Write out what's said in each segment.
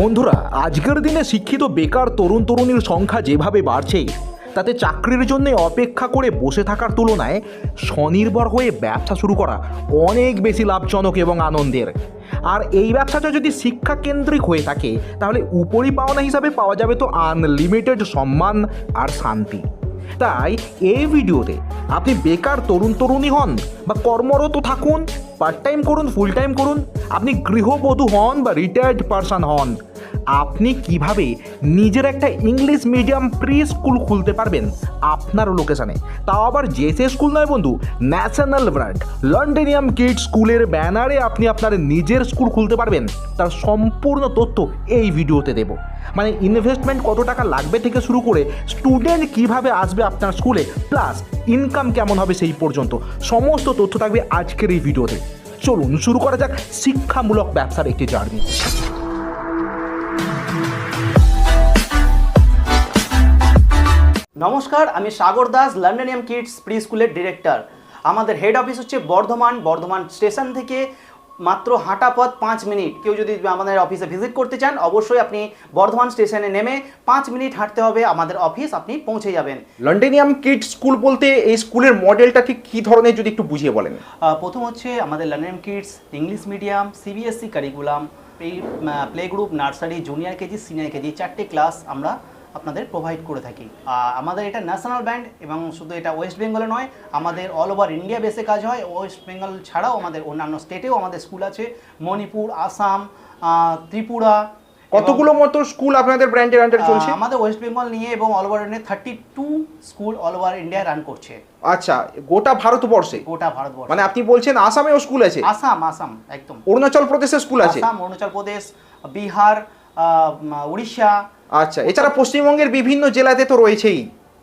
বন্ধুরা, আজকের দিনে শিক্ষিত বেকার তরুণ তরুণীর সংখ্যা যেভাবে বাড়ছে, তাতে চাকরির জন্য অপেক্ষা করে বসে থাকার তুলনায় স্বনির্ভর হয়ে ব্যবসা শুরু করা অনেক বেশি লাভজনক এবং আনন্দের। আর এই ব্যবসাটা যদি শিক্ষা কেন্দ্রিক হয়ে থাকে, তাহলে উপরি পাওনা হিসাবে পাওয়া যাবে তো আনলিমিটেড সম্মান আর শান্তি। তাই এই ভিডিওতে আপনি বেকার তরুণ তরুণী হন বা কর্মরত থাকুন পার্ট টাইম করুন ফুল টাইম করুন, আপনি গৃহবধূ হন বা রিটায়ার্ড পারসন হন, আপনি কীভাবে নিজের একটা ইংলিশ মিডিয়াম প্রি স্কুল খুলতে পারবেন আপনার লোকেশানে তাও আবার জেসে স্কুল নয় বন্ধু ন্যাশনাল ব্র্যান্ড লন্ডেনিয়াম কিড স্কুলের ব্যানারে আপনি আপনার নিজের স্কুল খুলতে পারবেন। তার সম্পূর্ণ তথ্য এই ভিডিওতে দেব। মানে ইনভেস্টমেন্ট কত টাকা লাগবে থেকে শুরু করে স্টুডেন্ট কীভাবে আসবে আপনার স্কুলে প্লাস ইনকাম কেমন হবে সেই পর্যন্ত সমস্ত তথ্য থাকবে আজকের এই ভিডিওতে। চলুন, শুরু করা যাক শিক্ষামূলক ব্যবসার একটি জার্নি। নমস্কার, আমি Sagar Das Londonium kids pre স্কুলের ডিরেক্টর আমাদের হেড অফিস হচ্ছে বর্ধমান বর্ধমান স্টেশন থেকে মাত্র হাঁটা পথ পাঁচ মিনিট। কেউ যদি আমাদের অফিসে ভিজিট করতে চান অবশ্যই আপনি বর্ধমান স্টেশনে নেমে পাঁচ মিনিট হাঁটতে হবে আমাদের অফিস আপনি পৌঁছে যাবেন। লন্ডেনিয়াম কিড স্কুল বলতে এই স্কুলের মডেলটা ঠিক কী ধরনের যদি একটু বুঝিয়ে বলেন? প্রথম হচ্ছে আমাদের Londonium kids English medium CBSE curriculum এই play group nursery junior KG senior KG চারটে ক্লাস আমরা আপনাদের প্রোভাইড করে থাকি। আমাদের এটা ন্যাশনাল ব্যান্ড এবং শুধু এটা ওয়েস্ট বেঙ্গলে নয় আমাদের অল ওভার ইন্ডিয়া বেসে কাজ হয়। ওয়েস্ট বেঙ্গল ছাড়াও আমাদের অন্যান্য স্টেটেও আমাদের স্কুল আছে। মণিপুর আসাম ত্রিপুরা কতগুলো মতো স্কুল আপনাদের ব্র্যান্ডের আন্ডার চলছে? আমাদের ওয়েস্ট বেঙ্গল নিয়ে এবং all over India thirty two school all over India run করছে। আচ্ছা গোটা ভারতবর্ষে? গোটা ভারতবর্ষ। মানে আপনি বলছেন আসামেও স্কুল আছে? আসাম আসাম একদম। অরুণাচল প্রদেশে স্কুল আছে? আসাম অরুণাচল প্রদেশ বিহার উড়িষ্যা আচ্ছা এছাড়া পশ্চিমবঙ্গের বিভিন্ন জেলাতে তো রয়েছেই।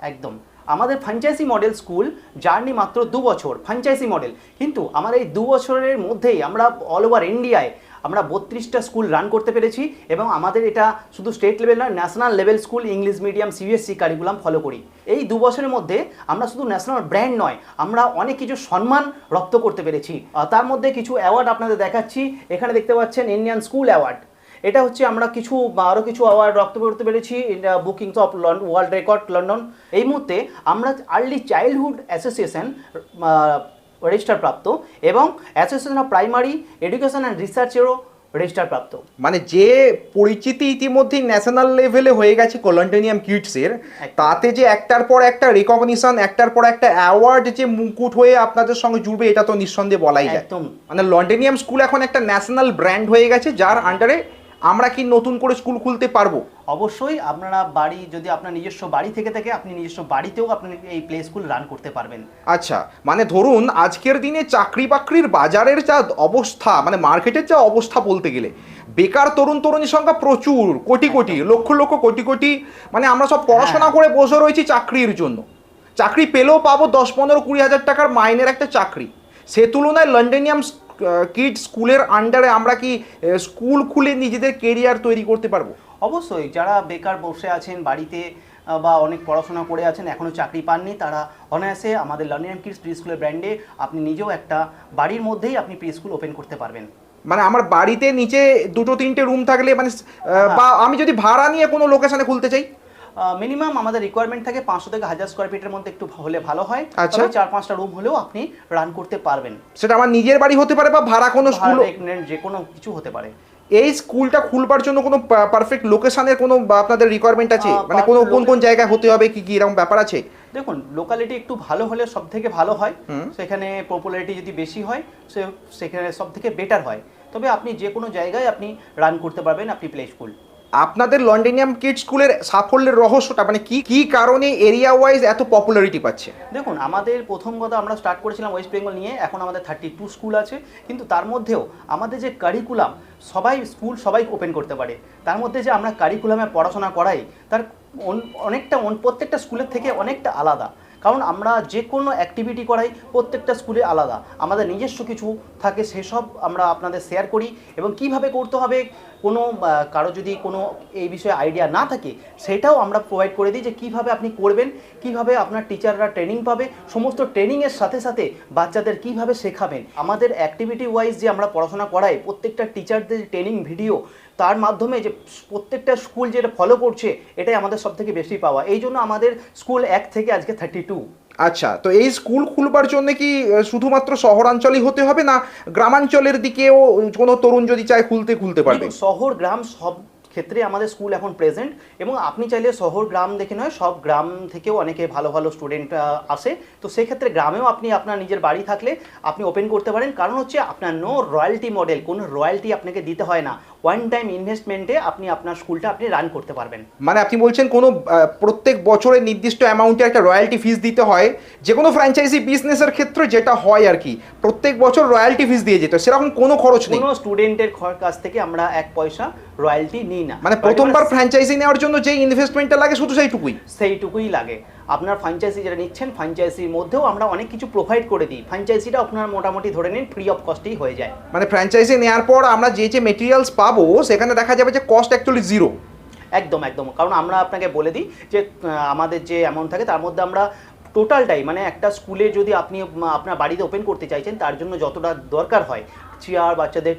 একদম। আমাদের ফ্র্যাঞ্চাইজি মডেল স্কুল জার্নি মাত্র দু বছর ফ্র্যাঞ্চাইজি মডেল কিন্তু আমার এই দু বছরের মধ্যেই আমরা অল ওভার ইন্ডিয়ায় আমরা বত্রিশটা স্কুল রান করতে পেরেছি এবং আমাদের এটা শুধু স্টেট লেভেল নয় national level school English medium CBSE curriculum follow করি। এই দু বছরের মধ্যে আমরা শুধু ন্যাশনাল ব্র্যান্ড নয়, আমরা অনেক কিছু সম্মান রপ্ত করতে পেরেছি। তার মধ্যে কিছু অ্যাওয়ার্ড আপনাদের দেখাচ্ছি। এখানে দেখতে পাচ্ছেন ইন্ডিয়ান স্কুল অ্যাওয়ার্ড এটা হচ্ছে আমরা কিছু আরও কিছু অ্যাওয়ার্ড রক্ত করতে পেরেছি bookings of world record London এই মুহূর্তে আমরা আর্লি চাইল্ডহুড অ্যাসোসিয়েশন রেজিস্টার প্রাপ্ত এবং association of primary education and রিসার্চেরও register প্রাপ্ত। মানে যে পরিচিতি ইতিমধ্যেই ন্যাশনাল লেভেলে হয়ে গেছে লন্ডেনিয়াম কিডসের তাতে যে একটার পর একটা রেকগনিশন একটার পর একটা অ্যাওয়ার্ড যে মুকুট হয়ে আপনাদের সঙ্গে জুড়বে এটা তো নিঃসন্দেহে বলাই যায়। মানে লন্ডেনিয়াম স্কুল এখন একটা ন্যাশনাল ব্র্যান্ড হয়ে গেছে যার আন্ডারে আমরা কি নতুন করে স্কুল খুলতে পারব? অবশ্যই আপনারা বাড়ি যদি আপনার নিজস্ব বাড়ি থেকে থাকে আপনি নিজস্ব বাড়িতেও আপনি এই প্লে স্কুল রান করতে পারবেন। আচ্ছা মানে ধরুন আজকের দিনে চাকরি বাকরির বাজারের যা অবস্থা মানে মার্কেটের যা অবস্থা বলতে গেলে বেকার তরুণ তরুণীর সংখ্যা প্রচুর কোটি কোটি লক্ষ লক্ষ কোটি কোটি মানে আমরা সব পড়াশোনা করে বসে রয়েছি চাকরির জন্য। চাকরি পেলেও পাবো দশ পনেরো কুড়ি হাজার টাকার মাইনের একটা চাকরি। সে তুলনায় লন্ডেনিয়াম কিড স্কুলের আন্ডারে আমরা কি স্কুল খুলে নিজেদের কেরিয়ার তৈরি করতে পারব? অবশ্যই যারা বেকার বসে আছেন বাড়িতে বা অনেক পড়াশোনা করে আছেন এখনও চাকরি পাননি তারা অনায়াসে আমাদের লন্ডন কিডস প্রি স্কুলের ব্র্যান্ডে আপনি নিজেও একটা বাড়ির মধ্যেই আপনি প্রি স্কুল ওপেন করতে পারবেন। মানে আমার বাড়িতে নিচে দুটো তিনটে রুম থাকলে মানে বা আমি যদি ভাড়া নিয়ে কোনো লোকেশনে খুলতে চাই? মিনিমাম আমাদের রিকোয়ারমেন্ট থাকে পাঁচশো থেকে হাজার স্কোয়ার ফিটের মধ্যে একটু হলে ভালো হয়। আচ্ছা। চার পাঁচটা রুম হলেও আপনি রান করতে পারবেন। সেটা আমার নিজের বাড়ি হতে পারে বা ভাড়া কোনো স্কুল যে কোনো কিছু হতে পারে। এই স্কুলটা খুলবার জন্য কোনো পারফেক্ট লোকেশনের কোনো আপনাদের রিকোয়ারমেন্ট আছে? মানে কোনো কোন কোন জায়গায় হতে হবে কি কি এরকম ব্যাপার আছে? দেখুন লোকালিটি একটু ভালো হলে সব থেকে ভালো হয়। সেখানে পপুলারিটি যদি বেশি হয় সে সেখানে সব থেকে বেটার হয়। তবে আপনি যে কোনো জায়গায় আপনি রান করতে পারবেন আপনি প্লে স্কুল আপনাদের লন্ডেনিয়াম কিড স্কুলের সাফল্যের রহস্যটা মানে কি কি কারণে এরিয়া ওয়াইজ এত পপুলারিটি পাচ্ছে? দেখুন, আমাদের প্রথম কথা আমরা স্টার্ট করেছিলাম ওয়েস্ট বেঙ্গল নিয়ে, এখন আমাদের থার্টি টু স্কুল আছে, কিন্তু তার মধ্যেও আমাদের যে কারিকুলাম সবাই স্কুল সবাই ওপেন করতে পারে। তার মধ্যে যে আমরা কারিকুলামে পড়াশোনা করাই, তার অন- অনেকটা অন- প্রত্যেকটা স্কুলের থেকে অনেকটা আলাদা। কারণ আমরা যে কোনো অ্যাক্টিভিটি করাই, প্রত্যেকটা স্কুলে আলাদা। আমাদের নিজস্ব কিছু থাকে, সেসব আমরা আপনাদের শেয়ার করি। এবং কীভাবে করতে হবে? কোনো কারও যদি কোনো এই বিষয়ে আইডিয়া না থাকে, সেটাও আমরা প্রোভাইড করে দিই যে কীভাবে আপনি করবেন, কীভাবে আপনার টিচাররা ট্রেনিং পাবে, সমস্ত ট্রেনিংয়ের সাথে সাথে বাচ্চাদের কীভাবে শেখাবেন। আমাদের অ্যাক্টিভিটি ওয়াইজ যে আমরা পড়াশোনা করাই, প্রত্যেকটা টিচারদের ট্রেনিং ভিডিও তার মাধ্যমে যে প্রত্যেকটা স্কুল যেটা ফলো করছে, এটাই আমাদের সবথেকে বেশি পাওয়া। এই জন্য আমাদের স্কুল এক থেকে আজকে থার্টি টু আচ্ছা তো এই স্কুল খুলবার জন্য কি শুধুমাত্র শহরাঞ্চলই হতে হবে না গ্রামাঞ্চলের দিকেও কোনো তরুণ যদি চায় খুলতে খুলতে পারবে? শহর, গ্রাম সব ক্ষেত্রে আমাদের স্কুল এখন প্রেজেন্ট এবং আপনি চাইলে শহর, গ্রাম দেখে নয়, সব গ্রাম থেকেও অনেকে ভালো ভালো স্টুডেন্ট আসে। তো সেক্ষেত্রে গ্রামেও আপনি আপনার নিজের বাড়ি থাকলে আপনি ওপেন করতে পারেন। কারণ হচ্ছে আপনার নো রয়্যালটি মডেল কোনো রয়্যালটি আপনাকে দিতে হয় না। ওয়ান টাইম ইনভেস্টমেন্টে আপনি আপনার স্কুলটা আপনি রান করতে পারবেন। মানে আপনি বলছেন কোনো প্রত্যেক বছরের নির্দিষ্ট অ্যামাউন্টে একটা রয়্যালটি ফিস দিতে হয় যে কোনো ফ্র্যাঞ্চাইজি বিজনেসের ক্ষেত্রে যেটা হয় আর কি প্রত্যেক বছর রয়্যালটি ফিস দিয়ে যেত সেরকম কোনো খরচ নেই। কোনো স্টুডেন্টের কাছ থেকে আমরা এক পয়সা রয়্যালটি নিই না। মানে প্রথমবার ফ্র্যাঞ্চাইজি নেওয়ার জন্য যে ইনভেস্টমেন্টটা লাগে শুধু সেইটুকুই? সেইটুকুই লাগে। আপনার ফ্র্যাঞ্চাইজি যেটা নিচ্ছেন ফ্র্যাঞ্চাইজির মধ্যেও আমরা অনেক কিছু প্রোভাইড করে দিই। ফ্র্যাঞ্চাইজিটা আপনার মোটামুটি ধরে নিন ফ্রি অফ কস্টেই হয়ে যায়। মানে ফ্র্যাঞ্চাইজি নেওয়ার পর আমরা যে যে মেটেরিয়ালস পাবো সেখানে দেখা যাবে যে কস্ট অ্যাকচুয়ালি জিরো একদম একদম। কারণ আমরা আপনাকে বলে দিই যে আমাদের যে অ্যামাউন্ট থাকে তার মধ্যে আমরা টোটালটাই মানে একটা স্কুলে যদি আপনি আপনার বাড়িতে ওপেন করতে চাইছেন তার জন্য যতটা দরকার হয়। চেয়ার বাচ্চাদের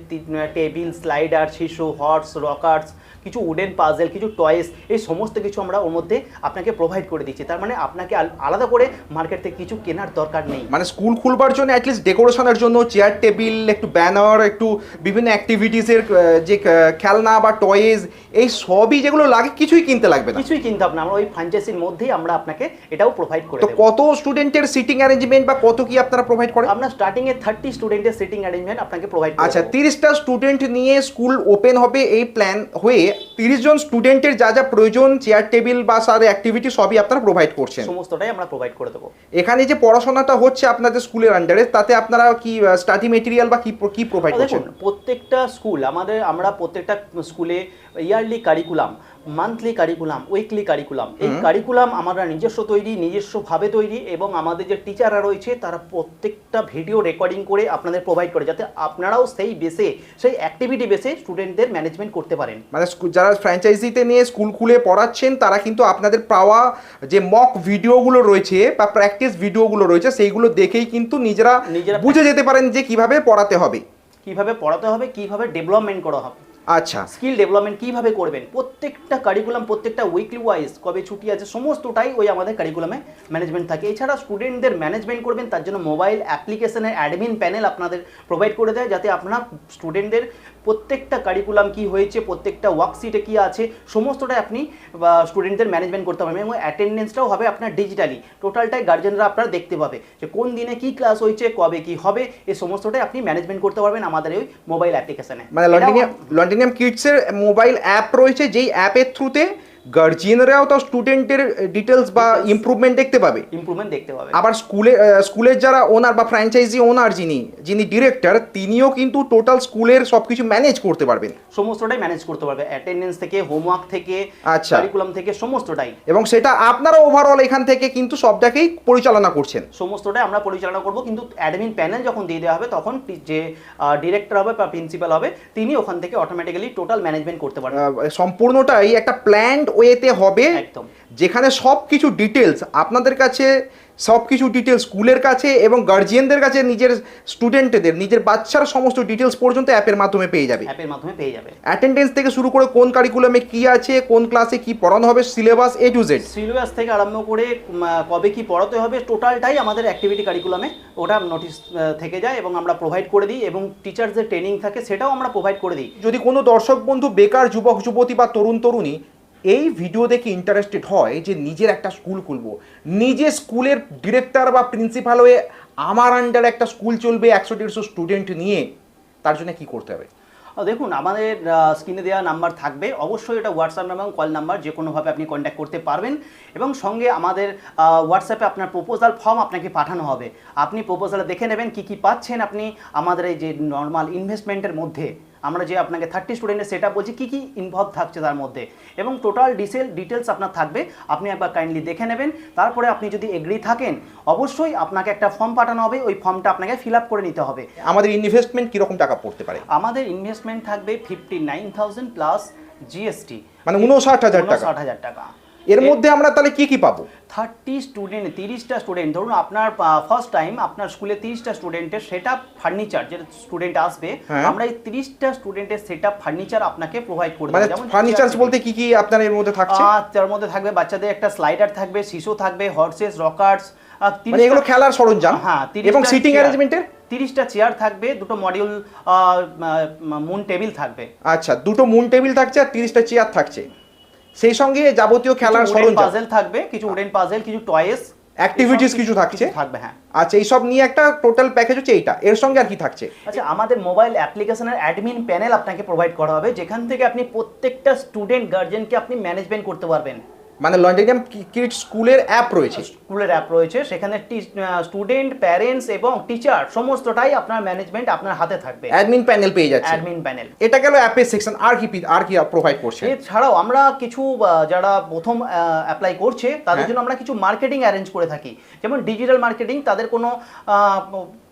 টেবিল স্লাইডার শিশু হর্স রকার্স কিছু উডেন পাজেল কিছু টয়েস এই সমস্ত কিছু আমরা ওর মধ্যে আপনাকে প্রোভাইড করে দিচ্ছি। তার মানে আপনাকে আলাদা করে মার্কেট থেকে কিছু কেনার দরকার নেই। মানে স্কুল খুলবার জন্য অ্যাটলিস্ট ডেকোরেশনের জন্য চেয়ার টেবিল একটু ব্যানার একটু বিভিন্ন অ্যাক্টিভিটিসের যে খেলনা বা টয়েজ এই সবই যেগুলো লাগে কিছুই কিনতে লাগবে না। কিছুই কিনতে হবে না। আমরা ওই ফ্র্যাঞ্চাইজির মধ্যেই আমরা আপনাকে এটাও প্রোভাইড করে তো কত স্টুডেন্টের সিটিং অ্যারেঞ্জমেন্ট বা কত কি আপনারা প্রোভাইড করেন আমরা স্টার্টিং এ থার্টি স্টুডেন্টের সিটিং অ্যারেঞ্জমেন্ট আপনাকে প্রোভাইড আচ্ছা তিরিশটা স্টুডেন্ট নিয়ে স্কুল ওপেন হবে এই প্ল্যান হয়ে তিরিশ জন স্টুডেন্টের যা যা প্রয়োজন চেয়ার টেবিল বা স্যার অ্যাক্টিভিটি সবই আপনারা প্রোভাইড করছেন। সমস্তটাই আমরা প্রোভাইড করে দেবো। এখানে যে পড়াশোনাটা হচ্ছে আপনাদের স্কুলের আন্ডারে তাতে আপনারা কি স্টাডি মেটেরিয়াল বা কি কি প্রোভাইড করছেন? প্রত্যেকটা স্কুল আমাদের আমরা প্রত্যেকটা স্কুলে yearly curriculum monthly curriculum weekly curriculum এই কারিকুলাম আমরা নিজস্ব তৈরি নিজস্বভাবে তৈরি এবং আমাদের যে টিচাররা রয়েছে তারা প্রত্যেকটা ভিডিও রেকর্ডিং করে আপনাদের প্রোভাইড করে যাতে আপনারাও সেই বেসে সেই অ্যাক্টিভিটি বেসে স্টুডেন্টদের ম্যানেজমেন্ট করতে পারেন। মানে যারা ফ্র্যাঞ্চাইজিতে নিয়ে স্কুল খুলে পড়াচ্ছেন তারা কিন্তু আপনাদের পাওয়া যে মক ভিডিওগুলো রয়েছে বা প্র্যাকটিস ভিডিওগুলো রয়েছে সেইগুলো দেখেই কিন্তু নিজেরা নিজেরা বুঝে যেতে পারেন যে কীভাবে পড়াতে হবে। কীভাবে পড়াতে হবে কীভাবে ডেভেলপমেন্ট করা হবে। আচ্ছা। স্কিল ডেভেলপমেন্ট কীভাবে করবেন? প্রত্যেকটা কারিকুলাম প্রত্যেকটা উইকলি ওয়াইজ কবে ছুটি আছে, সমস্তটাই ওই আমাদের কারিকুলামে ম্যানেজমেন্ট থাকে। এছাড়া স্টুডেন্টদের ম্যানেজমেন্ট করবেন, তার জন্য মোবাইল অ্যাপ্লিকেশনের অ্যাডমিন প্যানেল আপনাদের প্রোভাইড করে দেয়, যাতে আপনার স্টুডেন্টদের প্রত্যেকটা কারিকুলাম কি হয়েছে প্রত্যেকটা ওয়ার্কশিটে কি আছে সমস্তটাই আপনি স্টুডেন্টদের ম্যানেজমেন্ট করতে পারবেন এবং অ্যাটেন্ডেন্সটাও হবে আপনার ডিজিটালি টোটালটাই গার্জেনরা আপনারা দেখতে পাবে যে কোন দিনে কি ক্লাস হয়েছে কবে কি হবে এই সমস্তটাই আপনি ম্যানেজমেন্ট করতে পারবেন আমাদের ওই মোবাইল অ্যাপ্লিকেশানে মানে লন্ডিনিয়াম লন্ডিনিয়াম কিডসের মোবাইল অ্যাপ রয়েছে যেই অ্যাপের থ্রুতে গার্জিয়ানরাও তো স্টুডেন্টের ডিটেলস বা ইমপ্রুভমেন্ট দেখতে পাবে। ইমপ্রুভমেন্ট দেখতে পাবে। আবার স্কুলে স্কুলের যারা ওনার বা ফ্র্যাঞ্চাইজি ওনার যিনি যিনি ডিরেক্টর তিনিও কিন্তু টোটাল স্কুলের সবকিছু ম্যানেজ করতে পারবেন। সমস্তটাই ম্যানেজ করতে পারবে। অ্যাটেন্ডেন্স থেকে হোমওয়ার্ক থেকে আচ্ছা। কারিকুলাম থেকে সমস্তটাই। এবং সেটা আপনারা ওভারঅল এখান থেকে কিন্তু সবটাকেই পরিচালনা করছেন। সমস্তটাই আমরা পরিচালনা করব। কিন্তু অ্যাডমিন প্যানেল যখন দিয়ে দেওয়া হবে তখন যে ডিরেক্টর হবে বা প্রিন্সিপাল হবে তিনি ওখান থেকে অটোমেটিক্যালি টোটাল ম্যানেজমেন্ট করতে পারবেন। সম্পূর্ণটাই একটা প্ল্যান্ড ওয়েতে হবে। একদম। যেখানে সব কিছু ডিটেলস আপনাদের কাছে সব কিছু ডিটেলস স্কুলের কাছে এবং গার্জিয়ানদের কাছে নিজের স্টুডেন্টদের নিজের বাচ্চার সমস্ত ডিটেলস পর্যন্ত অ্যাপের মাধ্যমে পেয়ে যাবে। অ্যাপের মাধ্যমে পেয়ে যাবে। অ্যাটেন্ডেন্স থেকে শুরু করে কোন কারিকুলামে কি আছে কোন ক্লাসে কি পড়ানো হবে syllabus A to Z syllabus থেকে আরম্ভ করে কবে কি পড়াতে হবে টোটালটাই আমাদের অ্যাক্টিভিটি কারিকুলামে ওটা নোটিস থেকে যায় এবং আমরা প্রোভাইড করে দিই এবং টিচারদের ট্রেনিং থাকে সেটাও আমরা প্রোভাইড করে দিই। যদি কোনো দর্শক বন্ধু বেকার যুবক যুবতী বা তরুণ তরুণী এই ভিডিও দেখে ইন্টারেস্টেড হয় যে নিজের একটা স্কুল খুলবো। নিজে স্কুলের ডিরেক্টর বা প্রিন্সিপাল হয়ে আমার আন্ডারে একটা স্কুল চলবে একশো দেড়শো স্টুডেন্ট নিয়ে, তার জন্য কি করতে হবে? দেখুন, আমাদের স্ক্রিনে দেওয়া নাম্বার থাকবে। অবশ্যই এটা হোয়াটসঅ্যাপ নাম্বার এবং কল নাম্বার যে কোনোভাবে আপনি কন্ট্যাক্ট করতে পারবেন। এবং সঙ্গে আমাদের হোয়াটসঅ্যাপে আপনার প্রপোজাল ফর্ম আপনাকে পাঠানো হবে। আপনি প্রপোজালে দেখে নেবেন কি কি পাচ্ছেন আপনি আমাদের এই যে নর্মাল ইনভেস্টমেন্টের মধ্যে। আমরা যে আপনাকে থার্টি স্টুডেন্টের সেটা বলছি কী কী ইনভলভ থাকছে তার মধ্যে? এবং টোটাল ডিসেল ডিটেলস আপনার থাকবে আপনি একবার কাইন্ডলি দেখে নেবেন। তারপরে আপনি যদি এগ্রি থাকেন অবশ্যই আপনাকে একটা ফর্ম পাঠানো হবে ওই ফর্মটা আপনাকে ফিল আপ করে নিতে হবে। আমাদের ইনভেস্টমেন্ট কীরকম টাকা পড়তে পারে? আমাদের ইনভেস্টমেন্ট থাকবে fifty nine thousand plus GST মানে উনষাট হাজার টাকা। ষাট হাজার টাকা। এর মধ্যে আমরা তাহলে কি কি পাবো? থার্টি স্টুডেন্ট তিরিশটা স্টুডেন্ট ধরুন আপনার ফার্স্ট টাইম আপনার স্কুলে তিরিশটা স্টুডেন্টের সেট আপ ফার্নিচার যে স্টুডেন্ট আসবে হ্যাঁ। আমরা এই তিরিশটা স্টুডেন্টের সেট আপ ফার্নিচার আপনাকে প্রোভাইড করে মানে দেবো। যেমন ফার্নিচার বলতে কি কি আপনার এর মধ্যে থাকছে? তার মধ্যে থাকবে বাচ্চাদের একটা স্লাইডার থাকবে শিশু থাকবে হর্সেস রকার্স মানে এগুলো খেলার সরঞ্জাম হ্যাঁ এবং সিটিং অ্যারেঞ্জমেন্টের তিরিশটা চেয়ার থাকবে দুটো মডিউল মুন টেবিল থাকবে। আচ্ছা দুটো মুন টেবিল থাকছে আর তিরিশটা চেয়ার থাকছে। সেই সঙ্গে যাবতীয় খেলার সরঞ্জাম। পাজেল থাকবে কিছু উডেন পাজেল কিছু টয়েস অ্যাক্টিভিটিস কিছু থাকছে? থাকবে হ্যাঁ। আচ্ছা এই সব নিয়ে একটা টোটাল প্যাকেজ হচ্ছে এইটা। এর সঙ্গে আর কি থাকছে? আচ্ছা আমাদের মোবাইল অ্যাপ্লিকেশনের অ্যাডমিন প্যানেল আপনাকে প্রোভাইড করা হবে যেখান থেকে আপনি প্রত্যেকটা স্টুডেন্ট গার্জেনকে আপনি ম্যানেজমেন্ট করতে পারবেন। মানে লন্ডনিয়াম কিড স্কুলের অ্যাপ রয়েছে। স্কুলের অ্যাপ রয়েছে সেখানে স্টুডেন্ট প্যারেন্টস এবং টিচার সমস্তটাই আপনার ম্যানেজমেন্ট আপনার হাতে থাকবে। অ্যাডমিন প্যানেল পেয়ে যাচ্ছে। অ্যাডমিন প্যানেল এটা গেল অ্যাপের সেকশন আর কি পি- আর কি প্রোভাইড করছে? এছাড়াও আমরা কিছু যারা প্রথম অ্যাপ্লাই করছে তাদের হ্যাঁ। জন্য আমরা কিছু মার্কেটিং অ্যারেঞ্জ করে থাকি। যেমন ডিজিটাল মার্কেটিং তাদের কোনো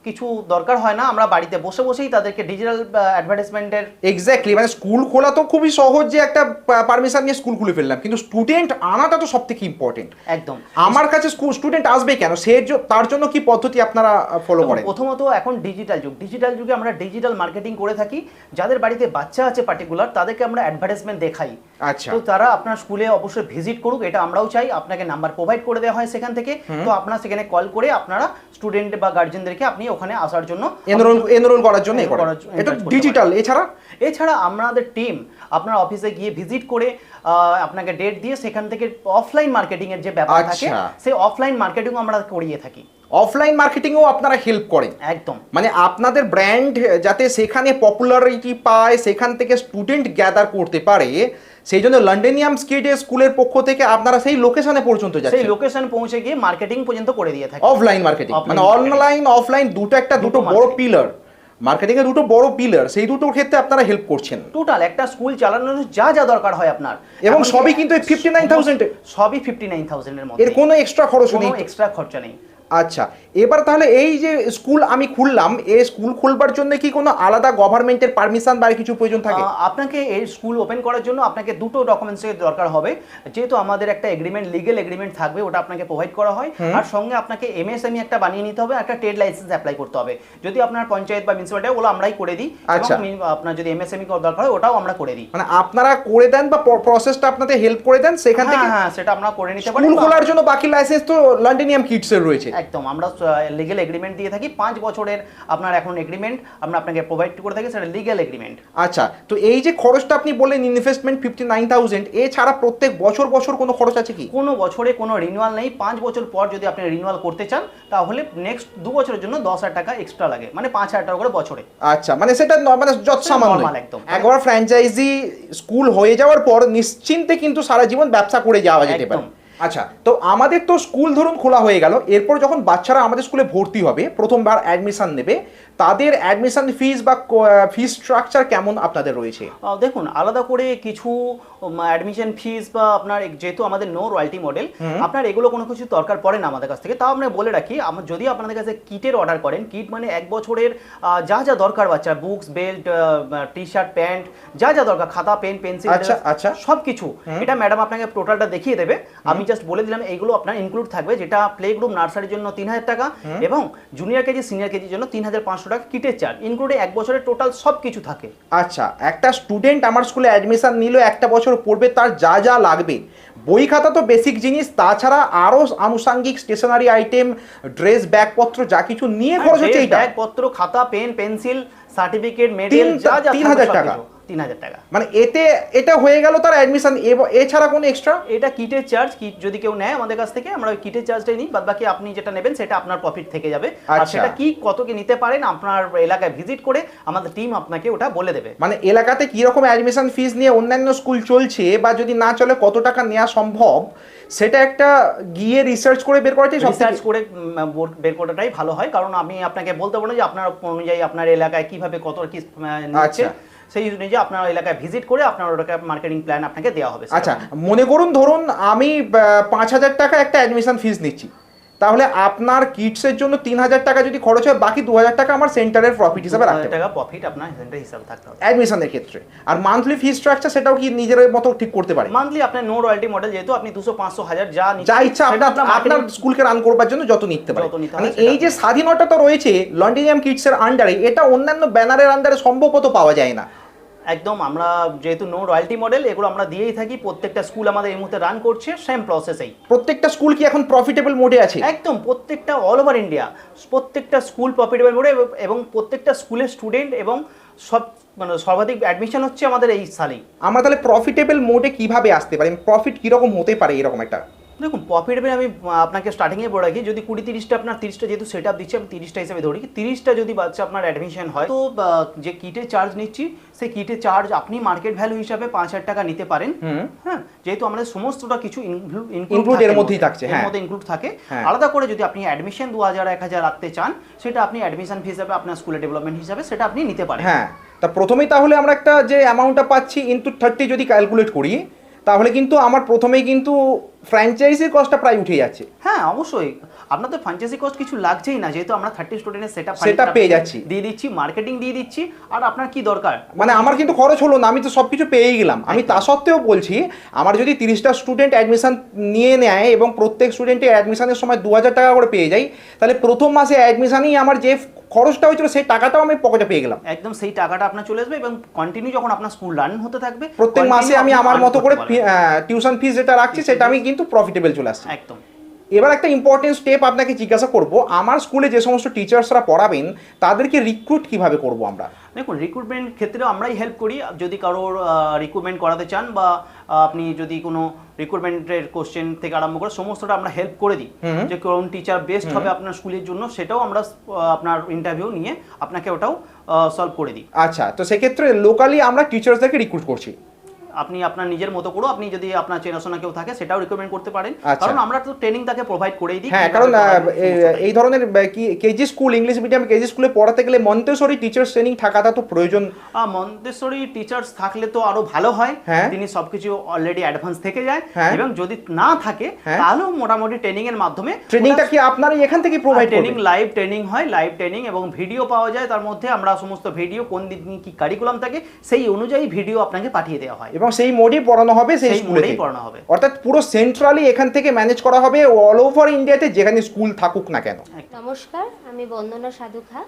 কিছু দরকার হয় না আমরা বাড়িতে বসে বসেই তাদেরকে ডিজিটাল অ্যাডভার্টাইজমেন্টের এক্স্যাক্টলি মানে স্কুল খোলা তো খুবই সহজ যে একটা পারমিশন নিয়ে স্কুল খুলে ফেললাম কিন্তু স্টুডেন্ট আনাটা তো সব থেকে ইম্পর্টেন্ট একদম। আমার কাছে স্কুল স্টুডেন্ট আসবে কেন? সে তার জন্য কি পদ্ধতি আপনারা ফলো করেন? প্রথমত এখন ডিজিটাল যুগ। ডিজিটাল যুগে আমরা ডিজিটাল মার্কেটিং করে থাকি। যাদের বাড়িতে বাচ্চা আছে পার্টিকুলার তাদেরকে আমরা অ্যাডভার্টাইজমেন্ট দেখাই। আচ্ছা। তো তারা আপনার স্কুলে অবশ্যই ভিজিট করুক এটা আমরাও চাই। আপনাকে নাম্বার প্রোভাইড করে দেওয়া হয় সেখান থেকে। তো আপনারা সেখানে কল করে আপনারা স্টুডেন্ট বা গার্জেনদেরকে আপনি ওখানে আসার জন্য এনরোল এনরোল করার জন্য এটা ডিজিটাল এছাড়া? এছাড়া আমাদের টিম আপনার অফিসে গিয়ে ভিজিট করে আপনাকে ডেট দিয়ে সেখান থেকে অফলাইন মার্কেটিং এর যে ব্যাপার থাকে আচ্ছা। সেই অফলাইন মার্কেটিং আমরা করিয়ে থাকি। অফলাইন মার্কেটিংও আপনারা হেল্প করেন। একদম। মানে আপনাদের ব্র্যান্ড যাতে সেখানে পপুলারিটি পায় সেখান থেকে স্টুডেন্ট গ্যাদার করতে পারে সেই জন্য লন্ডনিয়াম স্কিডে স্কুলের পক্ষ থেকে আপনারা সেই লোকেশনে পর্যন্ত যাচ্ছেন। সেই লোকেশন পৌঁছে গিয়ে মার্কেটিং পর্যন্ত করে দিয়ে থাকি অফলাইন মার্কেটিং মানে অনলাইন অফলাইন দুটো একটা দুটো বড় পিলার মার্কেটিং এ দুটো বড় পিলার সেই দুটোর ক্ষেত্রে আপনারা হেল্প করছেন। টোটাল একটা স্কুল চালানোর যা যা দরকার হয় আপনার। এবং সবই কিন্তু এই 59,000 এ? সবই ফিফটি নাইন থাউজেন্ডের এর মধ্যে কোনো এক্সট্রা খরচ কোনো নেই। এক্সট্রা খরচা নেই। আচ্ছা এবার তাহলে এই যে স্কুল আমি খুললাম এই স্কুল খুলবার জন্য কি কোনো আলাদা গভর্নমেন্টের পারমিশন বা কিছু প্রয়োজন থাকে? আপনাকে এই স্কুল ওপেন করার জন্য আপনাকে দুটো ডকুমেন্টসের দরকার হবে। যেহেতু আমাদের একটা এগ্রিমেন্ট লিগেল এগ্রিমেন্ট থাকবে ওটা আপনাকে প্রোভাইড করা হয়। আর সঙ্গে আপনাকে এমএসএমই একটা বানিয়ে নিতে হবে একটা ট্রেড লাইসেন্স অ্যাপ্লাই করতে হবে। যদি আপনার পঞ্চায়েত বা মিউনিসিপ্যালিটি ওগুলো আমরাই করে দিই আচ্ছা। আপনার যদি এমএসএমই দরকার হয় ওটাও আমরা করে দিই। মানে আপনারা করে দেন বা প্রসেসটা আপনাদের হেল্প করে দেন সেখান হ্যাঁ থেকে হ্যাঁ সেটা আমরা করে নিতে পারি স্কুল খোলার জন্য বাকি লাইসেন্স তো লন্ডনিয়াম কিডস এর রয়েছে। একদম। আমরা লিগেল এগ্রিমেন্ট দিয়ে থাকি। পাঁচ বছরের আপনার এখন এগ্রিমেন্ট আমরা আপনাকে প্রোভাইড করে থাকি সেটা লিগেল এগ্রিমেন্ট আচ্ছা তো এই যে খরচটা আপনি বললেন ইনভেস্টমেন্ট ফিফটি নাইন থাউজেন্ড এছাড়া প্রত্যেক বছর বছর কোনো খরচ আছে কি? কোনো বছরে কোনো রিনিউয়াল নেই। পাঁচ বছর পর যদি আপনি রিনিউয়াল করতে চান তাহলে নেক্সট দু বছরের জন্য দশ হাজার টাকা এক্সট্রা লাগে। মানে পাঁচ হাজার টাকা করে বছরে। আচ্ছা মানে সেটা মানে যত সামান্য। একদম। একবার ফ্র্যাঞ্চাইজি স্কুল হয়ে যাওয়ার পর নিশ্চিন্তে কিন্তু সারা জীবন ব্যবসা করে যাওয়া যেতে পারে। আচ্ছা তো আমাদের তো স্কুল ধরুন খোলা হয়ে গেল, এরপর যখন বাচ্চারা আমাদের স্কুলে ভর্তি হবে, প্রথমবার অ্যাডমিশন নেবে তাদের অ্যাডমিশন ফিস বা ফিস স্ট্রাকচার কেমন আপনাদের রয়েছে? দেখুন আলাদা করে কিছু অ্যাডমিশন ফিস বা আপনার যেহেতু আমাদের নো রয়্যালটি মডেল আপনার এগুলো কোনো কিছু দরকার পড়ে না আমাদের কাছ থেকে। তাও আমরা বলে রাখি যদি আপনাদের কাছে কিটের অর্ডার করেন কিট মানে এক বছরের যা যা দরকার বাচ্চা books belt T shirt pant যা যা দরকার খাতা পেন পেন্সিল আচ্ছা, আচ্ছা। সব কিছু এটা ম্যাডাম আপনাকে টোটালটা দেখিয়ে দেবে। আমি জাস্ট বলে দিলাম এইগুলো আপনার ইনক্লুড থাকবে যেটা প্লে গ্রুপ নার্সারির জন্য তিন হাজার টাকা এবং জুনিয়র কেজি সিনিয়র কেজির জন্য তিন হাজার পাঁচশো টাকা কিটের চার্জ ইনক্লুডে এক বছরের টোটাল সব কিছু থাকে। আচ্ছা একটা স্টুডেন্ট আমার স্কুলে অ্যাডমিশন নিল একটা বছর পড়বে তার যা যা লাগবে। বই খাতা তো বেসিক জিনিস তাছাড়া আরও আনুষাঙ্গিক স্টেশনারি আইটেম ড্রেস ব্যাগপত্র যা কিছু নিয়ে খরচ হচ্ছে এইটা। ব্যাগপত্র খাতা পেন পেন্সিল সার্টিফিকেট মেডেল যা যা তিন হাজার টাকা। তিন হাজার টাকা। মানে এতে এটা হয়ে গেল তার অ্যাডমিশন এছাড়া কোনো এক্সট্রা এটা কিটের চার্জ কিট যদি কেউ নেয় আমাদের কাছ থেকে আমরা ওই কিটের চার্জটাই নিই বাদ বাকি আপনি যেটা নেবেন সেটা আপনার প্রফিট থেকে যাবে। আর আচ্ছা। সেটা কি কত কি নিতে পারেন আপনার এলাকায় ভিজিট করে আমাদের টিম আপনাকে ওটা বলে দেবে। মানে এলাকাতে কীরকম অ্যাডমিশন ফিস নিয়ে অন্যান্য স্কুল চলছে বা যদি না চলে কত টাকা নেওয়া সম্ভব সেটা একটা গিয়ে রিসার্চ করে বের করাটাই রিসার্চ করে বের করাটাই ভালো হয় কারণ আমি আপনাকে বলতে পারব না যে আপনার অনুযায়ী আপনার এলাকায় কীভাবে কত কি আচ্ছা। সেই অনুযায়ী আপনার এলাকায় ভিজিট করে আপনার ওটাকে মার্কেটিং প্ল্যান আপনাকে দেওয়া হবে আচ্ছা মনে করুন, ধরুন আমি পাঁচ হাজার টাকা একটা অ্যাডমিশন ফিজ নিচ্ছি। তাহলে আপনার কিটসের জন্য তিন হাজার টাকা যদি খরচ হয় বাকি দু হাজার টাকা আমার সেন্টারের প্রফিট হিসাবে রাখতে টাকা প্রফিট আপনার সেন্টার হিসাবে থাকতে হবে। অ্যাডমিশনের ক্ষেত্রে। আর মান্থলি ফি স্ট্রাকচার সেটাও কি নিজের মতো ঠিক করতে পারে? মান্থলি আপনার নো রয়্যালটি মডেল যেহেতু আপনি দুশো পাঁচশো হাজার যা যা ইচ্ছা আপনার আপনার স্কুলকে রান করবার জন্য যত নিতে পারে। মানে এই যে স্বাধীনতা তো রয়েছে লন্ডনিয়াম কিটসের আন্ডারে এটা অন্যান্য ব্যানারের আন্ডারে সম্ভবত পাওয়া যায় না। একদম আমরা যেহেতু নো রয়্যালটি মডেল এগুলো আমরা দিয়েই থাকি। প্রত্যেকটা স্কুল আমাদের এই মুহূর্তে রান করছে সেম প্রসেসেই প্রত্যেকটা স্কুল কি এখন প্রফিটেবল মোডে আছে? একদম প্রত্যেকটা অল ওভার ইন্ডিয়া প্রত্যেকটা স্কুল প্রফিটেবল মোডে এবং প্রত্যেকটা স্কুলের স্টুডেন্ট এবং সব মানে সর্বাধিক অ্যাডমিশন হচ্ছে আমাদের এই সালেই। আমরা তাহলে প্রফিটেবল মোডে কীভাবে আসতে পারি? প্রফিট কীরকম হতে পারে এরকম একটা? দেখুন প্রফিট প্রফিটেবল আমি আপনাকে স্টার্টিংয়ে বলে রাখি যদি কুড়ি তিরিশটা আপনার তিরিশটা যেহেতু সেট আপ দিচ্ছি আমি তিরিশটা হিসেবে ধরি তিরিশটা যদি বাচ্চা আপনার অ্যাডমিশন হয় তো যে কিটের চার্জ নিচ্ছি সেই কিটের চার্জ আপনি মার্কেট ভ্যালু হিসাবে পাঁচ হাজার টাকা নিতে পারেন। হ্যাঁ যেহেতু আমাদের সমস্তটা কিছু Include এর মধ্যেই থাকছে, এর হ্যাঁ। মধ্যে ইনক্লুড থাকে। হ্যাঁ। আলাদা করে যদি আপনি অ্যাডমিশন দু হাজার এক হাজার রাখতে চান সেটা আপনি অ্যাডমিশন ফি হিসাবে আপনার স্কুলের ডেভেলপমেন্ট হিসাবে সেটা আপনি নিতে পারেন। হ্যাঁ তা প্রথমেই তাহলে আমরা একটা যে অ্যামাউন্টটা পাচ্ছি ইন্টু থার্টি যদি ক্যালকুলেট করি তাহলে কিন্তু আমার প্রথমেই কিন্তু ফ্র্যাঞ্চাইজির কস্টটা প্রায় উঠে যাচ্ছে। হ্যাঁ অবশ্যই। আপনাদের ফ্র্যাঞ্চাইজি কস্ট কিছু লাগছেই না যেহেতু আমরা থার্টি স্টুডেন্টের সেট আপ Setup পেয়ে যাচ্ছি। দিয়ে দিচ্ছি মার্কেটিং দিয়ে দিচ্ছি আর আপনার কি দরকার? মানে আমার কিন্তু খরচ হলো না আমি তো সব কিছু পেয়েই গেলাম। আমি তা সত্ত্বেও বলছি আমার যদি তিরিশটা স্টুডেন্ট অ্যাডমিশন নিয়ে নেয় এবং প্রত্যেক স্টুডেন্টের অ্যাডমিশনের সময় দু হাজার টাকা করে পেয়ে যাই তাহলে প্রথম মাসে অ্যাডমিশনেই আমার যে খরচটা হয়েছিল সেই টাকাটাও আমি পকেটে পেয়ে গেলাম। একদম সেই টাকাটা আপনার চলে আসবে এবং কন্টিনিউ যখন আপনার স্কুল রান হতে থাকবে প্রত্যেক মাসে আমি আমার মতো করে। টিউশন ফিস যেটা রাখছি সেটা আমি কিন্তু প্রফিটেবল চলে আসছি। একদম। এবার একটা ইম্পর্টেন্ট স্টেপ আপনাকে জিজ্ঞাসা করব আমার স্কুলে যে সমস্ত টিচার্সরা পড়াবেন তাদেরকে রিক্রুট কীভাবে করব আমরা? দেখুন রিক্রুটমেন্ট ক্ষেত্রে আমরাই হেল্প করি। যদি কারোর রিক্রুটমেন্ট করাতে চান বা আপনি যদি কোনো রিক্রুটমেন্টের কোশ্চেন থেকে আরম্ভ করে সমস্তটা আমরা হেল্প করে দিই। যে কোন টিচার বেস্ট হবে আপনার স্কুলের জন্য সেটাও আমরা আপনার ইন্টারভিউ নিয়ে আপনাকে ওটাও সলভ করে দিই। আচ্ছা তো সেক্ষেত্রে লোকালি আমরা টিচার্সদেরকে রিক্রুট করছি। আপনি আপনার নিজের মতো করেও আপনি যদি আপনার চেনাশোনা কেউ থাকে সেটাও রিকমেন্ড করতে পারেন আচ্ছা। কারণ আমরা তো ট্রেনিং তাকে প্রোভাইড করেই দিই হ্যাঁ কারণ। এই ধরনের কি KG school English medium KG স্কুলে পড়াতে গেলে মন্তেশ্বরী টিচার্স ট্রেনিং থাকাটা তো প্রয়োজন মন্তেশ্বরী টিচার্স থাকলে তো আরও ভালো হয় হ্যাঁ। তিনি সবকিছু অলরেডি অ্যাডভান্স থেকে যায় হ্যাঁ। এবং যদি না থাকে হ্যাঁ। তাহলেও মোটামুটি ট্রেনিং এর মাধ্যমে ট্রেনিংটা কি আপনারা এখান থেকে প্রোভাইড ট্রেনিং লাইভ ট্রেনিং হয় লাইভ ট্রেনিং এবং ভিডিও পাওয়া যায় তার মধ্যে আমরা সমস্ত ভিডিও কোন দিন কি কারিকুলাম থাকে সেই অনুযায়ী ভিডিও আপনাকে পাঠিয়ে দেওয়া হয় এবং সেই মোডেই পড়ানো হবে সেই সেই স্কুলে পড়ানো হবে। অর্থাৎ পুরো সেন্ট্রালি এখান থেকে ম্যানেজ করা হবে অল ওভার ইন্ডিয়াতে যেখানে স্কুল থাকুক না কেন। নমস্কার আমি Bandana Sadhukha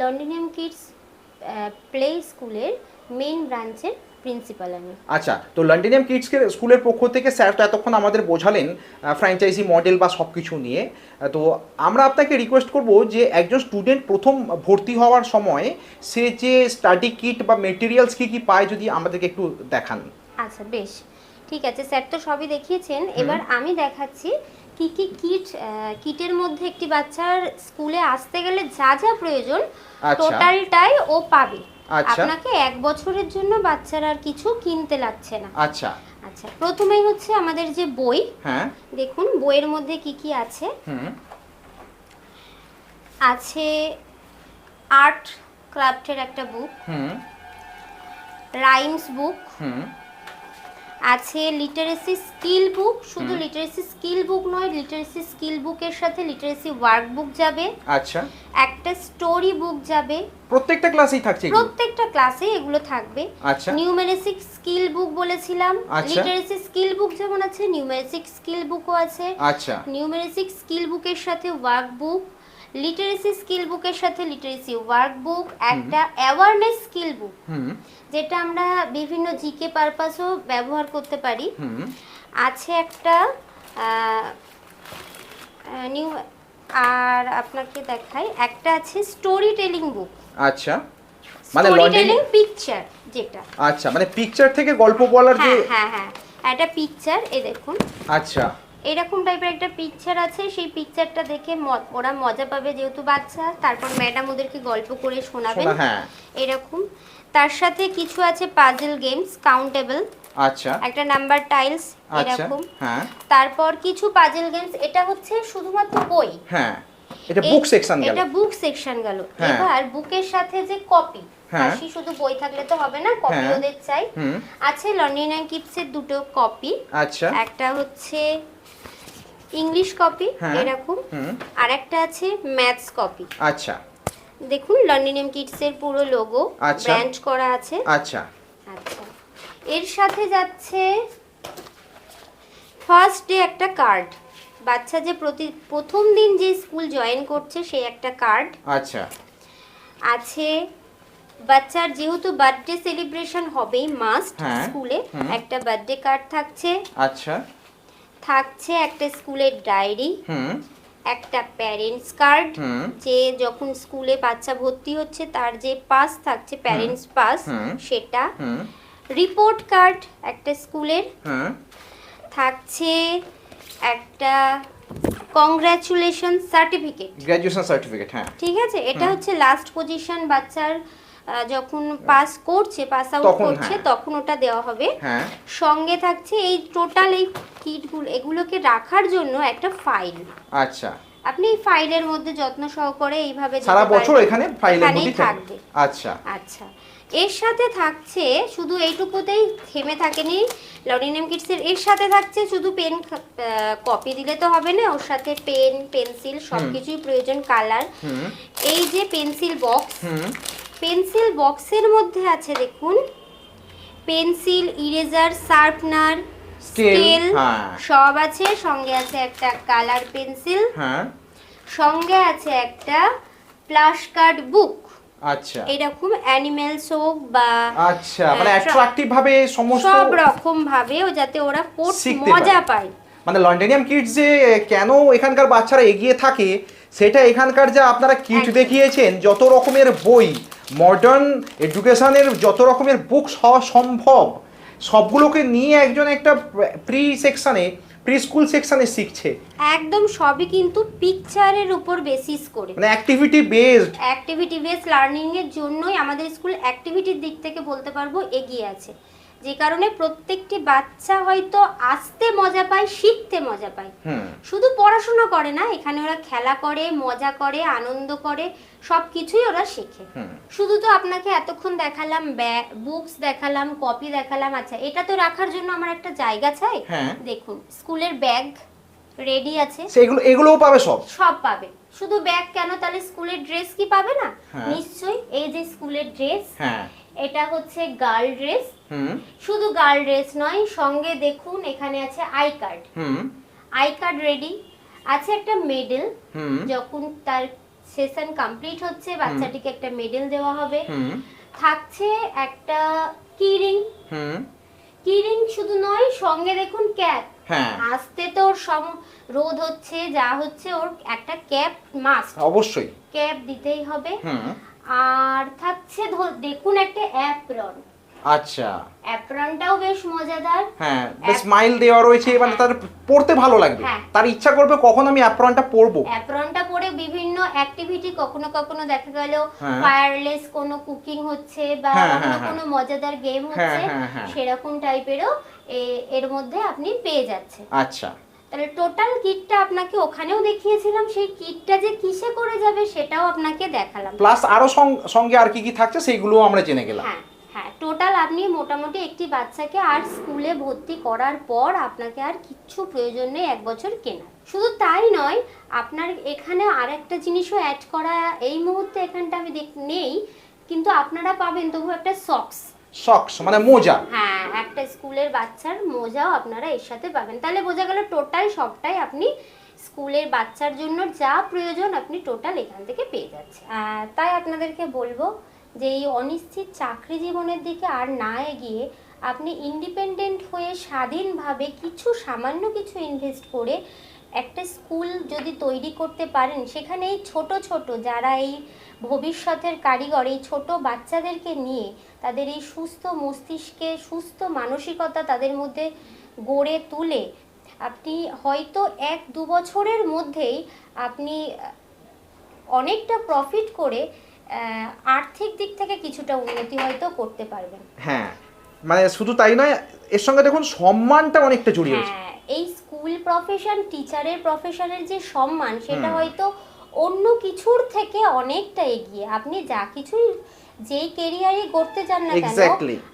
Londonium kids play স্কুলের মেইন ব্রাঞ্চের প্রিন্সিপাল আমি। আচ্ছা তো লন্ডনিয়াম কিডসকে স্কুলের পক্ষ থেকে স্যার তো এতক্ষণ আমাদের বোঝালেন ফ্র্যাঞ্চাইজি মডেল বা সব কিছু নিয়ে তো আমরা আপনাকে রিকোয়েস্ট করব যে একজন স্টুডেন্ট প্রথম ভর্তি হওয়ার সময় সে যে স্টাডি কিট বা মেটেরিয়ালস কী কী পায় যদি আমাদেরকে একটু দেখান। আচ্ছা বেশ। ঠিক আছে স্যার তো সবই দেখিয়েছেন। এবার আমি দেখাচ্ছি কি কি কিট কিটের মধ্যে একটি বাচ্চার স্কুলে আসতে গেলে যা যা প্রয়োজন আচ্ছা। টোটালটাই ও পাবে। আচ্ছা। আপনাকে এক বছরের জন্য বাচ্চার আর কিছু কিনতে লাগছে না। আচ্ছা। আচ্ছা প্রথমেই হচ্ছে আমাদের যে বই হ্যাঁ। দেখুন বইয়ের মধ্যে কি কি আছে। আছে আর্ট ক্রাফটের একটা বুক। হুম। রাইমস বুক। হুম। আছে লিটারেসি স্কিল বুক শুধু লিটারেসি স্কিল বুক নয় লিটারেসি স্কিল বুকের সাথে লিটারেসি ওয়ার্ক বুক যাবে। আচ্ছা। একটা স্টোরি বুক যাবে। প্রত্যেকটা ক্লাসেই থাকছে এগুলো? প্রত্যেকটা ক্লাসে এগুলো থাকবে। আচ্ছা। নিউমেরিসিক স্কিল বুক বলেছিলাম। লিটারেসি স্কিল বুক যেমন আছে নিউমেরিসিক স্কিল বুকও আছে। আচ্ছা। নিউমেরিসিক স্কিল বুকের সাথে ওয়ার্ক বুক লিটারেসি স্কিল বুকের সাথে লিটারেসি ওয়ার্ক বুক একটা অ্যাওয়ারনেস স্কিল বুক যেটা আমরা বিভিন্ন জিকে পারপাসও ব্যবহার করতে পারি। আছে একটা নিউ আর আপনাকে দেখাই একটা আছে স্টোরি টেলিং বুক আচ্ছা। মানে স্টোরি টেলিং পিকচার যেটা। আচ্ছা মানে পিকচার থেকে গল্প বলার যে হ্যাঁ হ্যাঁ হ্যাঁ। একটা পিকচার এই দেখুন। আচ্ছা। এরকম টাইপের একটা পিকচার আছে সেই পিকচারটা দেখে ওরা মজা পাবে যেহেতু বাচ্চা। তারপর ম্যাডাম ওদেরকে গল্প করে শোনাবেন। হ্যাঁ। এরকম। তার সাথে কিছু আছে পাজল গেমস কাউন্টেবল আচ্ছা। একটা নাম্বার টাইলস আচ্ছা এরকম। হ্যাঁ। তারপর কিছু পাজল গেমস এটা হচ্ছে শুধুমাত্র বই। হ্যাঁ। এটা বুক সেকশন গেল। এটা বুক সেকশন গেল। হ্যাঁ। এবার বুকের সাথে যে কপি। কাশি শুধু বই থাকলে তো হবে না কপি। ওদের চাই। আছে লন্ডন কিপসের দুটো কপি আচ্ছা। একটা হচ্ছে ইংলিশ কপি হ্যাঁ। এরকম। আর একটা আছে ম্যাথস কপি। আচ্ছা। দেখুন লন্ডনিয়াম কিডসের পুরো লোগো আচ্ছা। ব্র্যান্ড করা আছে। আচ্ছা। আচ্ছা। এর সাথে যাচ্ছে ফার্স্ট ডে একটা কার্ড বাচ্চা যে প্রতি প্রথম দিন যে স্কুল জয়েন করছে সেই একটা কার্ড আচ্ছা। আছে বাচ্চার যেহেতু বার্থডে সেলিব্রেশন হবেই মাস্ট হ্যাঁ, স্কুলে একটা বার্থডে কার্ড থাকছে। আচ্ছা। থাকছে একটা স্কুলের ডায়েরি হুম। একটা প্যারেন্টস কার্ড যে যখন স্কুলে বাচ্চা ভর্তি হচ্ছে তার যে পাস থাকছে প্যারেন্টস পাস। সেটা হুম। রিপোর্ট কার্ড একটা স্কুলের থাকছে একটা কংগ্রাচুলেশন সার্টিফিকেট গ্র্যাজুয়েশন সার্টিফিকেট হ্যাঁ। ঠিক আছে? এটা হচ্ছে লাস্ট পজিশন বাচ্চার যখন পাস করছে পাস আউট করছে হ্যাঁ। তখন ওটা দেওয়া হবে। হ্যাঁ। সঙ্গে থাকছে এই টোটাল এই কিটগুলো এগুলোকে রাখার জন্য একটা ফাইল আচ্ছা। আপনি এই ফাইলের মধ্যে যত্ন সহকারে এইভাবে সারা বছর এখানে ফাইলের মধ্যেই থাকবে। আচ্ছা। আচ্ছা। এর সাথে থাকছে শুধু এইটুকুতেই থেমে থাকেনি লরিনেম কিটসের এর সাথে থাকছে শুধু পেন কপি দিলে তো হবে না ওর সাথে পেন পেন্সিল সব কিছুই প্রয়োজন কালার এই যে পেন্সিল বক্স পেন্সিল বক্সের মধ্যে আছে দেখুন। পেন্সিল ইরেজার শার্পনার স্কেল হ্যাঁ। সব আছে। সঙ্গে আছে একটা কালার পেন্সিল। হ্যাঁ। সঙ্গে আছে একটা প্লাস কার্ড বুক। আচ্ছা। এরকম অ্যানিমেলস হোক বা আচ্ছা মানে অ্যাট্রাকটিভ ভাবে সমস্ত সব রকম ভাবে ও যাতে ওরা পড় শিখতে মজা পায়। মানে লন্ডনিয়াম কিডস যে কেন এখানকার বাচ্চারা এগিয়ে থাকে সেটা এখানকার যা আপনারা কিট দেখিয়েছেন যত রকমের বই মডার্ন এডুকেশনের যত রকমের বুকস হওয়া সম্ভব সবগুলোকে নিয়ে একজন একটা প্রি সেকশনে প্রি স্কুল সেকশনে শিখছে। একদম সবই কিন্তু পিকচারের উপর বেসিস করে। মানে activity based activity base learning এর জন্যই আমাদের স্কুল অ্যাক্টিভিটির দিক থেকে বলতে পারব এগিয়ে আছে। যে কারণে প্রত্যেকটি বাচ্চা হয়তো আসতে মজা পায় শিখতে মজা পায়। শুধু পড়াশোনা করে না এখানে ওরা খেলা করে মজা করে আনন্দ করে সব কিছুই ওরা শেখে। শুধু তো আপনাকে এতক্ষণ দেখালাম বুকস দেখালাম কপি দেখালাম আচ্ছা এটা তো রাখার জন্য আমার একটা জায়গা চাই? হ্যাঁ। দেখুন স্কুলের ব্যাগ রেডি আছে। সেগুলো এগুলোও পাবে সব? সব পাবে। শুধু ব্যাগ কেন? তাহলে স্কুলের ড্রেস কি পাবে না? হ্যাঁ। নিশ্চয়ই এই যে স্কুলের ড্রেস হ্যাঁ। এটা হচ্ছে গার্ল ড্রেস। শুধু গার্ল ড্রেস নয় সঙ্গে দেখুন এখানে আছে I card. I card ready. আছে একটা মেডেল। যখন তার সেশন কমপ্লিট হচ্ছে বাচ্চাটিকে একটা মেডেল দেওয়া হবে। থাকছে একটা কিরিং হুম। কিরিং শুধু নয় সঙ্গে দেখুন ক্যাপ। হ্যাঁ। আসতে তো ওর সম রোদ হচ্ছে যা হচ্ছে ওর একটা ক্যাপ মাস্ট। অবশ্যই। ক্যাপ দিতেই হবে। আর থাকছে দেখুন একটা অ্যাপ্রন আচ্ছা অ্যাপ্রনটাও বেশ মজাদার হ্যাঁ স্মাইল দেওয়া রয়েছে মানে তার পড়তে ভালো লাগবে হ্যাঁ। তার ইচ্ছা করবে কখন আমি অ্যাপ্রনটা পরবো অ্যাপ্রনটা পরে বিভিন্ন অ্যাক্টিভিটি কখনো কখনো দেখা গেল হ্যাঁ। ফায়ারলেস কোনো কুকিং হচ্ছে বা হ্যাঁ, অন্য হ্যাঁ, হ্যাঁ। কোনো মজাদার গেম হচ্ছে হ্যাঁ, হ্যাঁ। সেরকম টাইপেরও এর মধ্যে আপনি পেয়ে যাচ্ছেন আচ্ছা তাহলে টোটাল কিটটা আপনাকে ওখানেও দেখিয়েছিলাম সেই কিটটা যে কিসে করে যাবে সেটাও আপনাকে দেখালাম। প্লাস আরও সঙ্গে আর কি কি থাকছে সেইগুলোও আমরা জেনে গেলাম। হ্যাঁ হ্যাঁ টোটাল আপনি মোটামুটি একটি বাচ্চাকে আর স্কুলে ভর্তি করার পর আপনাকে আর কিচ্ছু প্রয়োজন নেই এক বছর কেনা শুধু তাই নয় আপনার এখানে আর একটা জিনিসও অ্যাড করা এই মুহূর্তে এখানটা আমি দেখ নেই কিন্তু আপনারা পাবেন তবু একটা সক্স সক্স মানে মোজা। হ্যাঁ একটা স্কুলের বাচ্চার মোজাও আপনারা এর সাথে পাবেন। তাহলে বোঝা গেল টোটাল সবটাই আপনি স্কুলের বাচ্চার জন্য যা প্রয়োজন আপনি টোটাল এখান থেকে পেয়ে যাচ্ছেন। তাই আপনাদেরকে বলব যে এই অনিশ্চিত চাকরি জীবনের দিকে আর না এগিয়ে আপনি ইন্ডিপেন্ডেন্ট হয়ে স্বাধীনভাবে কিছু সামান্য কিছু ইনভেস্ট করে একটা স্কুল যদি তৈরি করতে পারেন সেখানে এই ছোট ছোট যারা এই ভবিষ্যতের কারিগর এই ছোট বাচ্চাদেরকে নিয়ে তাদের এই সুস্থ মস্তিষ্কে সুস্থ মানসিকতা তাদের মধ্যে গড়ে তুলে আপনি হয়তো এক দু বছরের মধ্যেই আপনি অনেকটা প্রফিট করে আহ, আর্থিক দিক থেকে কিছুটা উন্নতি হয়তো করতে পারবেন। হ্যাঁ মানে শুধু তাই নয় এর সঙ্গে দেখুন সম্মানটা অনেকটা জড়িয়ে হ্যাঁ এই স্কুল প্রফেশন টিচারের প্রফেশনের যে সম্মান সেটা হয়তো অন্য কিছুর থেকে অনেকটা এগিয়ে। আপনি যা কিছুই যেই কেরিয়ারই করতে চান না কেন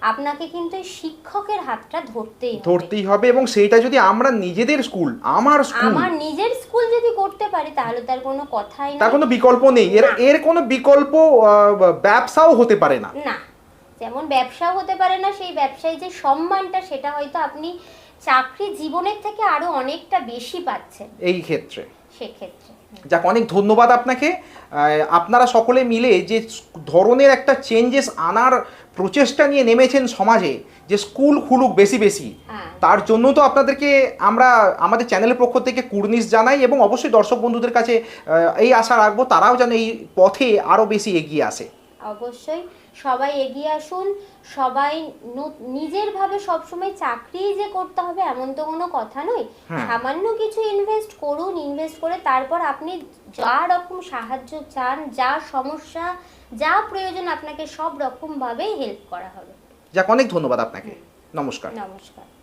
আপনাকে কিন্তু শিক্ষকের হাতটা ধরতেই হবে। ধরতেই হবে এবং সেইটা যদি আমরা নিজেদের স্কুল আমার স্কুল আমার নিজের স্কুল যদি করতে পারি তাহলে তার কোনো কথাই তার কোনো বিকল্প নেই। এর এর কোনো বিকল্প ব্যবসাও হতে পারে না। না। যেমন ব্যবসা হতে পারে না সেই ব্যবসায় যে সম্মানটা সেটা হয়তো আপনি চাকরি জীবনের থেকে আরও অনেকটা বেশি পাচ্ছেন। এই ক্ষেত্রে। সেক্ষেত্রে। যাক অনেক ধন্যবাদ আপনাকে। আপনারা সকলে মিলে যে ধরনের একটা চেঞ্জেস আনার প্রচেষ্টা নিয়ে নেমেছেন সমাজে যে স্কুল খুলুক বেশি বেশি হ্যাঁ। তার জন্য তো আপনাদেরকে আমরা আমাদের চ্যানেলের পক্ষ থেকে কুর্নিশ জানাই এবং অবশ্যই দর্শক বন্ধুদের কাছে এই আশা রাখব তারাও যেন এই পথে আরও বেশি এগিয়ে আসে। অবশ্যই। সবাই এগিয়ে আসুন সবাই নিজের ভাবে সবসময় চাকরি যে করতে হবে এমন তো কোনো কথা নয়। হ্যাঁ। সামান্য কিছু ইনভেস্ট করুন ইনভেস্ট করে তারপর আপনি যা রকম সাহায্য চান যা সমস্যা যা প্রয়োজন আপনাকে সব রকম ভাবে হেল্প করা হবে। যাক অনেক ধন্যবাদ আপনাকে। নমস্কার। নমস্কার।